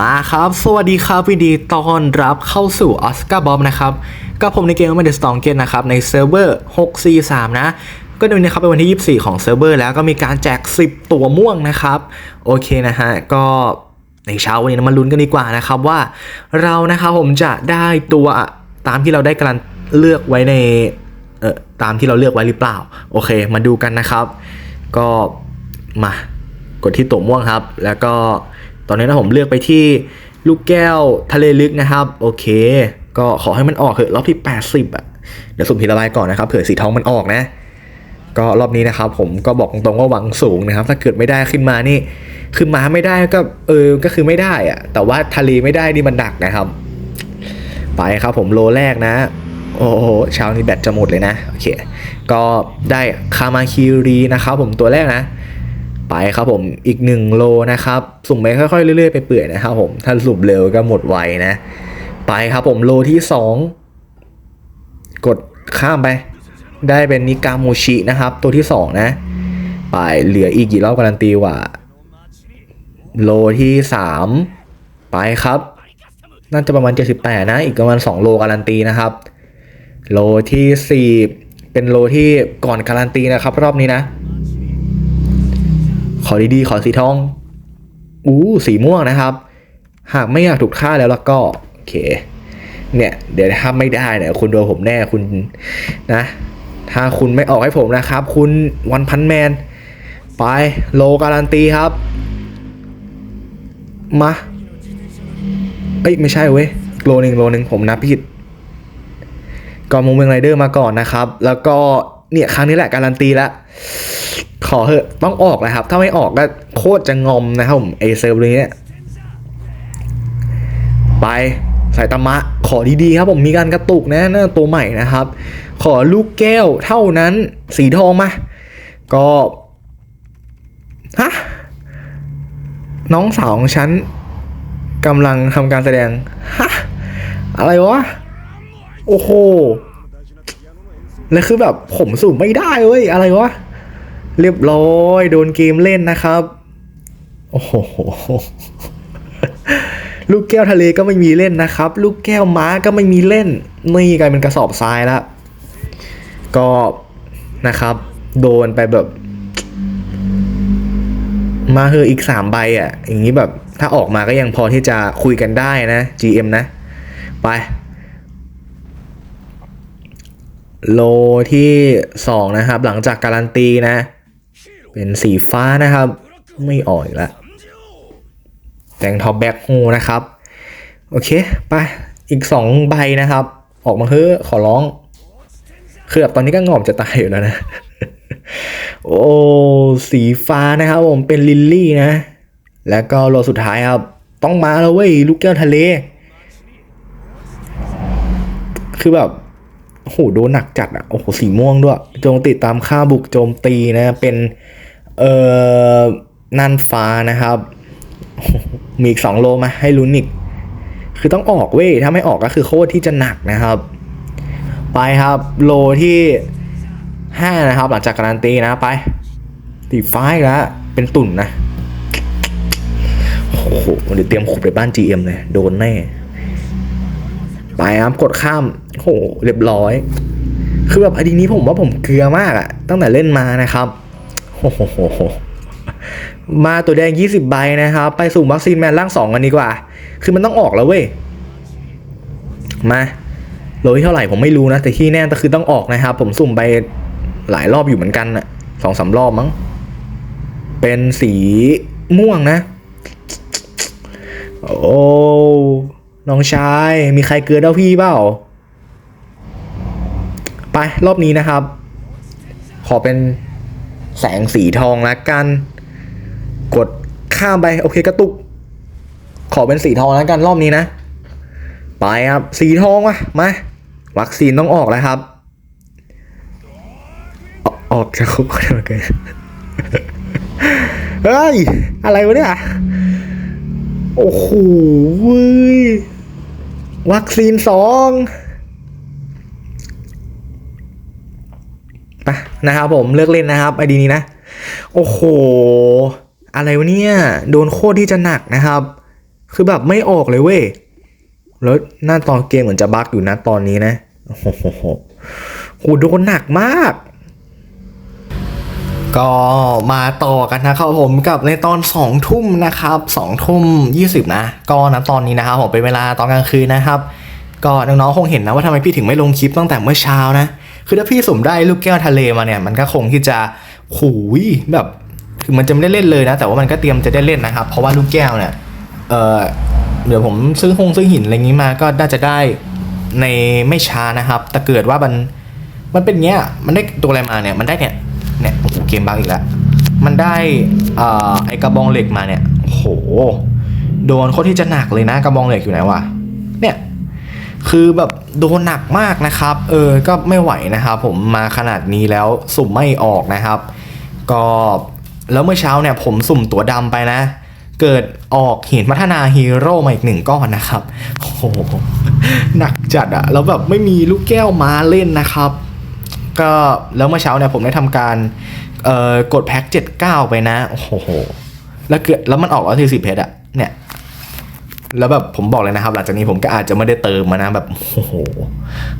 มาครับ สวัสดีครับวิดีต้อนรับเข้าสู่ออสการ์บอมนะครับกับผมในเกมมันเดสตองเกนนะครับ ในเซิร์ฟเวอร์643 นะ ก็เดือนนี้ครับเป็นวันที่ 24 ของเซิร์ฟเวอร์แล้วก็มีการแจก 10 ตัวม่วงนะครับ โอเคนะฮะ ก็ในเช้าวันนี้มาลุ้นกันดีกว่านะครับว่าเรานะครับผมจะได้ตัวตามที่เราได้การเลือกไว้ในเอ่อตามที่เราเลือกไว้หรือเปล่า โอเค มาดูกันนะครับ ก็มากดที่ตัวม่วงครับ แล้วก็ ตอนนี้นะผมเลือกไปที่ลูกแก้วทะเลลึกนะครับ โอเค ก็ขอให้มันออกเถอะรอบที่ 80อะเดี๋ยวสุ่มทีละใบก่อนนะครับเผื่อสีทองมันออกนะ ก็รอบนี้นะครับ ผมก็บอกตรงๆว่าหวังสูงนะครับ ถ้าเกิดไม่ได้ขึ้นมานี่คือมาไม่ได้ก็เออก็คือไม่ได้อะแต่ว่าทะเลไม่ได้นี่มันหนักนะครับ ไปครับผมโลแรกนะโอ้โหเช้านี้แบตจะหมดเลยนะ โอเค ก็ได้คามาคิรีนะครับผมตัวแรกนะ ไปครับผมอีกหนึ่งโลนะครับ สุ่มไปค่อยๆเรื่อยๆไปเปื่อยนะครับผมถ้าสุ่มเร็วก็หมดไวนะ ไปครับผมโลที่สองกดข้ามไป ได้เป็นนิกาโมชินะครับ ตัวที่สองนะ ไปเหลืออีกกี่รอบการันตีว่า โลที่สามไปครับ น่าจะประมาณ 78 นะ อีกประมาณ 2 โลการันตีนะครับ โลที่ 4 เป็นโลที่ก่อนการันตีนะครับ รอบนี้นะ ขอดีๆ ขอสีทอง อู้สีม่วงนะครับ หากไม่อยากถูกฆ่าแล้วแล้วก็ โอเค เนี่ย เดี๋ยวถ้าไม่ได้เนี่ยคุณโดนผมแน่คุณนะ ถ้าคุณไม่ออกให้ผมนะครับ คุณวันพันแมน ไปโลการันตีครับ มาเอ้ยไม่ใช่เว้ยโลหนึ่งโลหนึ่งผมนับผิดก่อนมุงเมืองไรเดอร์มาก่อนนะครับ แล้วก็ เนี่ยครั้งนี้แหละการันตีแล้วขอเหอะต้องออกนะครับ ถ้าไม่ออกก็โคตรจะงอมนะครับผมเอเซอร์นี้เนี่ยไปสายตามะขอดีๆครับผมมีการกระตุกนะน่าตัวใหม่นะครับ ขอลูกแก้วเท่านั้นสีทองมาก็ฮะน้องสาวของฉันกำลังทำการแสดงฮะอะไรวะ โอ้โห แล้วคือแบบผมสุ่มไม่ได้เว้ยอะไรวะ เรียบร้อย โดนเกมเล่นนะครับ โอ้โห ลูกแก้วทะเลก็ไม่มีเล่นนะครับ ลูกแก้วม้าก็ไม่มีเล่น นี่กลายเป็นกระสอบทรายล้วก็นะครับ โดนไปแบบ มาเฮออีกสามใบอะ อย่างนี้แบบ ถ้าออกมาก็ยังพอที่จะคุยกันได้นะ GM นะ ไป โลที่สองนะครับ หลังจากการันตีนะ เป็นสีฟ้านะครับ ไม่อ่อยละแต่งท็อปแบ็คโฮนะครับ โอเค ไป อีกสองใบนะครับ ออกมาเฮ้อขอร้อง คือแบบตอนนี้ก็งอมจะตายอยู่แล้วนะ โอ้ สีฟ้านะครับผมเป็นลิลลี่นะ แล้วก็โลสุดท้ายครับ ต้องมาแล้วเว้ย ลูกแก้วทะเล คือแบบ โอ้โหโดนหนักจัดอะโอ้โหสีม่วงด้วยโจมติดตามค่าบุกโจมตีนะ เป็นเอ่อนันฟ้านะครับ มีอีกสองโลมาให้ลุ้นอีก คือต้องออกเว้ย ถ้าไม่ออกก็คือโคตรที่จะหนักนะครับ ไปครับโลที่ห้านะครับ หลังจากการันตีนะไปตีฟ้าอีกแล้วเป็นตุ่นนะโอ้โหเดี๋ยวเตรียมขุบไปบ้าน GM เลย โดนแน่ ไปครับกดข้าม โหเรียบร้อย คือแบบอดีนี้ผมว่าผมเกลือมากอะตั้งแต่เล่นมานะครับโอ้โหมาตัวแดง 20 ใบนะครับ ไปสู่วัคซีนแมนร่างสองกันดีกว่า คือมันต้องออกแล้วเว้ย มาโลที่เท่าไหร่ผมไม่รู้นะ แต่ที่แน่ก็คือต้องออกนะครับ ผมสุ่มไปหลายรอบอยู่เหมือนกันอะสองสามรอบมั้ง เป็นสีม่วงนะ โอ้ น้องชาย มีใครเกลือเด้าพี่เปล่า รอบนี้นะครับ ขอเป็นแสงสีทองละกัน กดข้ามไปโอเคกระตุก ขอเป็นสีทองแล้วกันรอบนี้นะ ไปครับสีทองมามาวัคซีนต้องออกแล้วครับ ออกจากคุกก็ได้เหมือนกันเฮ้ย อะไรวะเนี่ย โอ้โหว้ยวัคซีนสอง ไปนะครับผมเลือกเล่นนะครับไอดีนี้นะ โอ้โห อะไรวะเนี่ยโดนโคตรที่จะหนักนะครับ คือแบบไม่ออกเลยเว้ยแล้วหน้าตอนเกมเหมือนจะบั๊กอยู่นะตอนนี้นะโอ้โหโหโหโหโดนหนักมากก็มาต่อกันนะครับผมกับในตอน 2 ทุ่มนะครับ2ทุ่ม20 นะ ก็นะตอนนี้นะครับผมเป็นเวลาตอนกลางคืนนะครับ ก็น้องๆคงเห็นนะว่าทำไมพี่ถึงไม่ลงคลิปตั้งแต่เมื่อเช้านะ คือถ้าพี่สุ่มได้ลูกแก้วทะเลมาเนี่ยมันก็คงที่จะหูยแบบคือมันจะไม่ได้เล่นเลยนะ แต่ว่ามันก็เตรียมจะได้เล่นนะครับ เพราะว่าลูกแก้วเนี่ยเออเดี๋ยวผมซื้อหงซื้อหินอะไรงี้มาก็น่าจะได้ในไม่ช้านะครับแต่เกิดว่ามันมันเป็นเงี้ยมันได้ตัวอะไรมาเนี่ยมันได้เนี่ยเนี่ยโอ้โหเกมบังอีกแล้วมันได้อ่ไอกระบองเหล็กมาเนี่ยโอ้โหโดนโคตรที่จะหนักเลยนะกระบองเหล็กอยู่ไหนวะ คือแบบโดนหนักมากนะครับ เออ ก็ไม่ไหวนะครับผมมาขนาดนี้แล้วสุ่มไม่ออกนะครับ ก็แล้วเมื่อเช้าเนี่ยผมสุ่มตัวดำไปนะ เกิดออกเหินพัฒนาฮีโร่มาอีกหนึ่งก้อนนะครับ โอ้โห หนักจัดอะแล้วแบบไม่มีลูกแก้วมาเล่นนะครับ ก็แล้วเมื่อเช้าเนี่ยผมได้ทำการเอ่อกดแพ็ก 79 ไปนะ โอ้โห แล้วเกิดแล้วมันออกร้อยสี่สิบเพชรอะเนี่ย แล้วแบบผมบอกเลยนะครับ หลังจากนี้ผมก็อาจจะไม่ได้เติมมานะแบบโอ้โห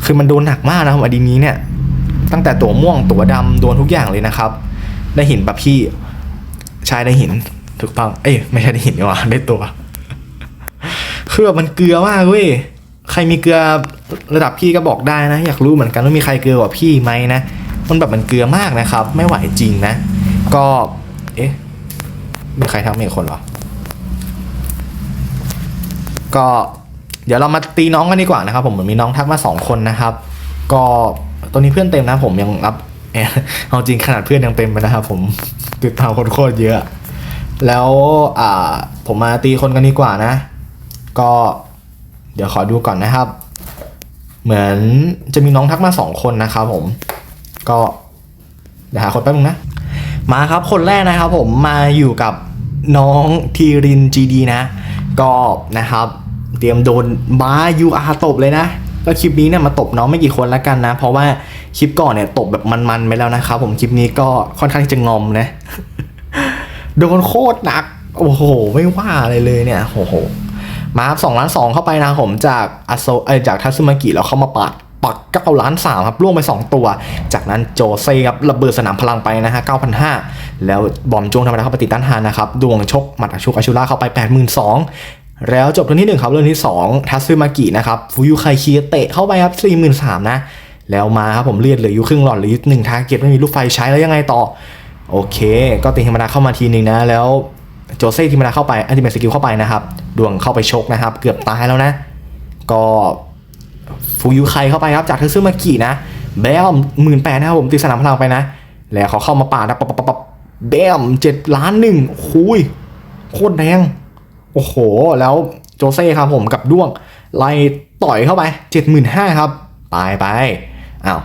คือมันโดนหนักมากนะครับอดีนี้เนี่ย ตั้งแต่ตัวม่วงตัวดำโดนทุกอย่างเลยนะครับได้หินปะพี่ใช่ได้หินถูกต้องเอ้ยไม่ใช่ได้หินหว่าได้ตัวคือแบบมันเกลือมากเว้ยใครมีเกลือระดับพี่ก็บอกได้นะ อยากรู้เหมือนกันว่ามีใครเกลือกว่าพี่ไหมนะมันแบบมันเกลือมากนะครับ ไม่ไหวจริงนะ ก็ เอ๊ะมีใครทักมีคนหรอ ก็เดี๋ยวเรามาตีน้องกันดีกว่านะครับ ผมเหมือนมีน้องทักมาสองคนนะครับ ก็ตอนนี้เพื่อนเต็มนะผมยังรับเอ่อเอาจริงขนาดเพื่อนยังเต็มไปนะครับผมติดตามคนโคตรเยอะ แล้วอ่าผมมาตีคนกันดีกว่านะ ก็เดี๋ยวขอดูก่อนนะครับ เหมือนจะมีน้องทักมาสองคนนะครับผม ก็เดี๋ยวหาคนแป๊บนึงนะ มาครับคนแรกนะครับผมมาอยู่กับน้องทีรินจีดีนะ ก็นะครับ เตรียมโดนม้ายูอาตบเลยนะ ก็คลิปนี้เนี่ยมาตบน้องไม่กี่คนแล้วกันนะ เพราะว่าคลิปก่อนเนี่ยตบแบบมันๆไปแล้วนะครับผมคลิปนี้ก็ค่อนข้างจะงอมนะ โดนโคตรหนัก โอ้โห ไม่ว่าอะไรเลยเนี่ยโอ้โห มาสองล้านสองเข้าไปนะผมจากอาโซเอจากทัซึมากิแล้วเข้ามาปัดปักเก้าล้านสามครับล่วงไป 2 ตัว จากนั้นโจเซ่ครับระเบิดสนามพลังไปนะฮะ9,500แล้วบอมจงธรรมดาเข้าไปติดต้านทานนะครับ ดวงชกหมัดอาชุกอาชุล่าเข้าไป 82,000 แล้วจบเรื่องที่ 1 ครับเรื่องที่ 2 ทัซึมากินะครับฟูยุไคคีเตะเข้าไปครับ43,000นะ แล้วมาครับผมเลือดเหลืออยู่ครึ่งหลอดหลือหนึ่งทาร์เก็ตไม่มีลูกไฟใช้แล้วยังไงต่อ โอเค ก็ตีธรรมดาเข้ามาทีหนึ่งนะ แล้วโจเซ่ทีมดาเข้าไปอันติเมทสกิลเข้าไปนะครับดวงเข้าไปชกนะครับ เกือบตายแล้วนะ ก็ฟูยูไคเข้าไปครับจากเทซึมากินะแบมหมื่นแปดนะครับผมตีสนามพลังไปนะ แล้วเขาเข้ามาป่านะปับปับปับปับแบมเจ็ดล้านหนึ่งคุยโคตรแดง โอ้โห แล้วโจเซ่ครับผมกับด้วง ไล่ต่อยเข้าไปเจ็ดหมื่นห้าครับ ตายไปอ้าว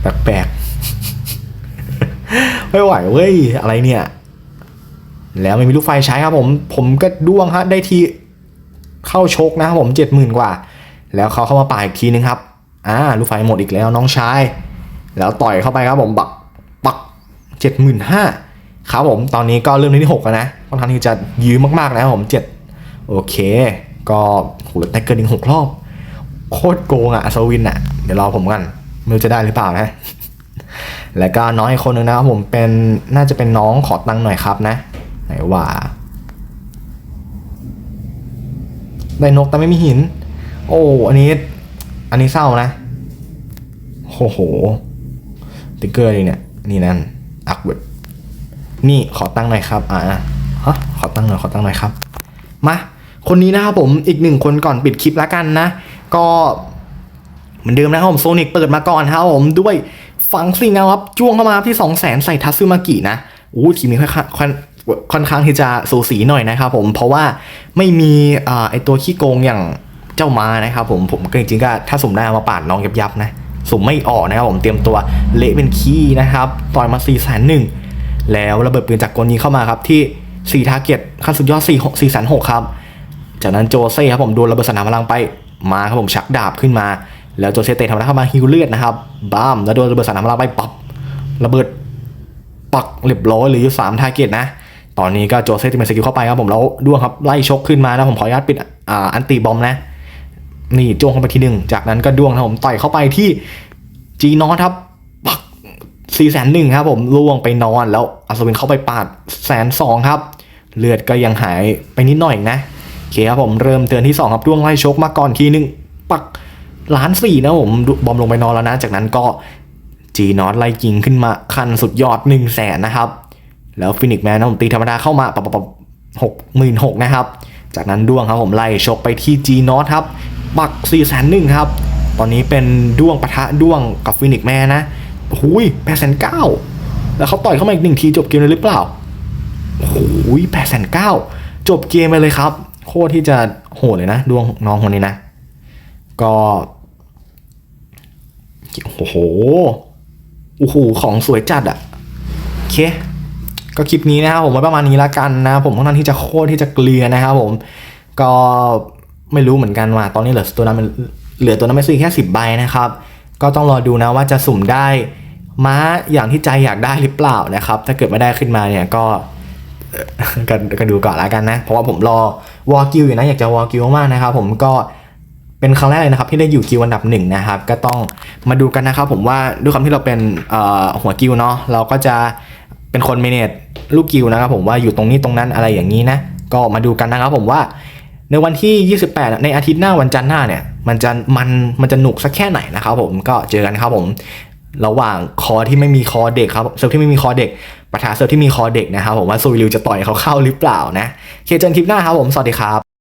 แปลกๆไม่ไหวเว้ย อะไรเนี่ย แล้วไม่มีลูกไฟใช้ครับผม ผมก็ด้วงฮะได้ทีเข้าชกนะครับผมเจ็ดหมื่นกว่า แล้วเขาเข้ามาป่าอีกทีนึงครับอ่าลูกไฟหมดอีกแล้วน้องชาย แล้วต่อยเข้าไปครับผมบักปักเจ็ดหมื่นห้าครับผมตอนนี้ก็เริ่มที่หกแล้วนะ ค่อนข้างที่จะยื้อมากๆนะครับผมเจ็ดโอเค ก็โหแต่เกินอีกหกรอบ โคตรโกงอะอัศวินอะเดี๋ยวรอผมกันไม่รู้จะได้หรือเปล่านะ แล้วก็น้องอีกคนนึงนะครับผมเป็นน่าจะเป็นน้องขอตังค์หน่อยครับนะ ไหนว่าได้นกแต่ไม่มีหิน โอ้อันนี้ อันนี้เศร้านะโอ้โหติ๊กเกอร์เลยเนี่ย นี่นั่นอักเวดนี่ขอตังค์หน่อยครับ อ่า ฮะขอตั้งหน่อยขอตั้งหน่อยครับ มาคนนี้นะครับผมอีกหนึ่งคนก่อนปิดคลิปแล้วกันนะ ก็เหมือนเดิมนะครับผมโซนิกเปิดมาก่อนครับผมด้วยฟังซิงนะครับจ้วงเข้ามาที่2 0 0แสนใส่ทัซึมากินะอู้ทีมนี้ค่อนข้างค่อนข้างที่จะสูสีหน่อยนะครับผมเพราะว่าไม่มีอไอตัวขี้โกงอย่างเจ้ามานะครับผมผมก็จริงๆก็ถ้าสุ่มได้มาปาดน้องยับๆนะสุ่มไม่ออกนะครับผมเตรียมตัวเละเป็นขี้นะครับต่อยมา4 0 0 0 0 0แล้วระเบิดปืนจากกลยิงเข้ามาครับที่ 4ทาร์เก็ตขั้นสุดยอด4 4 6 0 0ครับ จากนั้นโจเซ่ครับผมโดนระเบิดสนามพลังไปมาครับผมชักดาบขึ้นมา แล้วโจเซ่เตะธรรมดาเข้ามาฮิวเลือดนะครับบ้ามแล้วโดนระเบิดสนามพลังไปปับระเบิดปักเรียบร้อยหรือยู่สามทาร์เก็ตนะตอนนี้ก็โจเซฟที่เป็นสกิลเข้าไปครับผมแล้วด้วงครับไล่ชกขึ้นมานะผมขออนุญาตปิดอ่าอันตีบอมนะ นี่จ้วงเข้าไปทีหนึ่งจากนั้นก็ด้วงนะผมต่อยเข้าไปที่จีนอตครับปักสี่แสนหนึ่งครับผมล่วงไปนอนแล้วอัศวินเข้าไปปาดแสนสองครับ เลือดก็ยังหายไปนิดหน่อยนะโอเคครับผมเริ่มเตือนที่สองครับด้วงไล่ชกมาก่อนทีหนึ่งปักล้านสี่นะผมบอมลงไปนอนแล้วนะ จากนั้นก็จีนอตไล่ยิงขึ้นมาคันสุดยอดหนึ่งแสนนะครับ แล้วฟินิกแมนนะผมตีธรรมดาเข้ามาปะปะปะหกหมื่นหกนะครับ จากนั้นด้วงครับผมไล่ชกไปที่จีนอตครับปัก4ี่แสนหนึ่งครับ ตอนนี้เป็นด้วงปะทะด้วงกับฟินิกแมนนะหุยแปดแสนเก้าแล้วเขาต่อยเข้ามาอีกหนึ่งทีจบเกมเลยหรือเปล่า หุยแปดแสนเก้าจบเกมไปเลยครับ โคตรที่จะโหดเลยนะ ดวงน้องคนนี้นะ ก็โอ้โหโอ้โหของสวยจัดอะโอเค ก็คลิปนี้นะครับผมไว้ประมาณนี้ละกันนะ ผมค่อนข้างที่จะโคตรที่จะเกลียนะครับผมก็ไม่รู้เหมือนกันว่าตอนนี้เหลือตัวนั้นมันเหลือตัวนั้นไม่ซื้อแค่สิบใบนะครับ ก็ต้องรอดูนะว่าจะสุ่มได้ม้าอย่างที่ใจอยากได้หรือเปล่านะครับ ถ้าเกิดไม่ได้ขึ้นมาเนี่ยก็ เอ่อก็ก็ดูก่อนละกันนะ เพราะว่าผมรอวอลกิวอยู่นะ อยากจะวอลกิวมากๆนะครับผมก็เป็นครั้งแรกเลยนะครับที่ได้อยู่กิวอันดับหนึ่งนะครับ ก็ต้องมาดูกันนะครับผมว่าด้วยความที่เราเป็นหัวกิวเนาะเราก็จะเป็นคนเมเนจลูกกิวนะครับผมว่าอยู่ตรงนี้ตรงนั้นอะไรอย่างนี้นะ ก็มาดูกันนะครับผมว่าในวันที่ 28 ในอาทิตย์หน้าวันจันทร์หน้าเนี่ย มันจะมันมันจะหนุกสักแค่ไหนนะครับผมก็เจอกันครับผม ระหว่างคอที่ไม่มีคอเด็กครับเซิร์ฟที่ไม่มีคอเด็ก ปะทะเซิร์ฟที่มีคอเด็กนะครับผมว่าโซวิลิวจะต่อยเขาเข้าหรือเปล่านะเคเจนคลิปหน้าครับผมสวัสดีครับ